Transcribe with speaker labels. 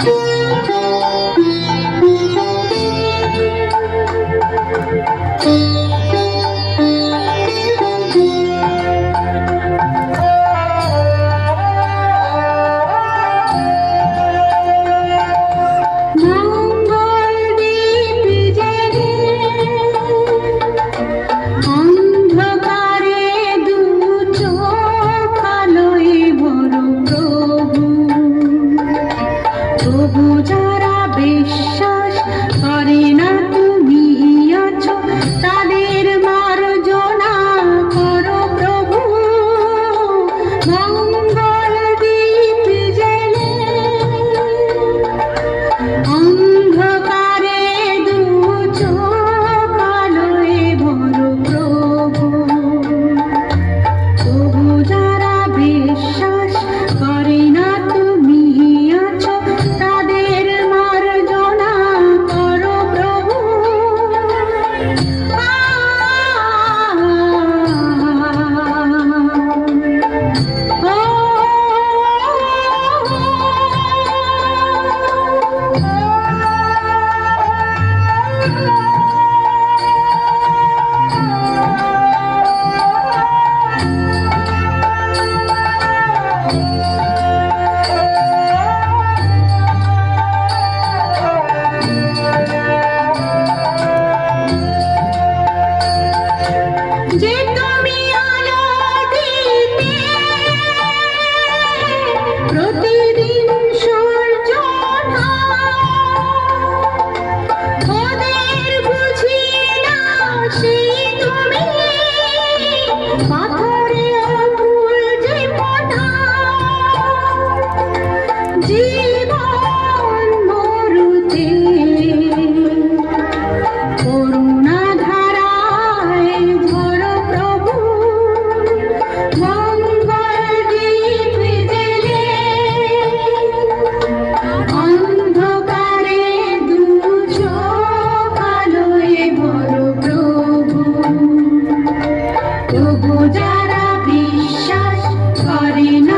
Speaker 1: Thank you. তবু যারা বিশ্বাস করে না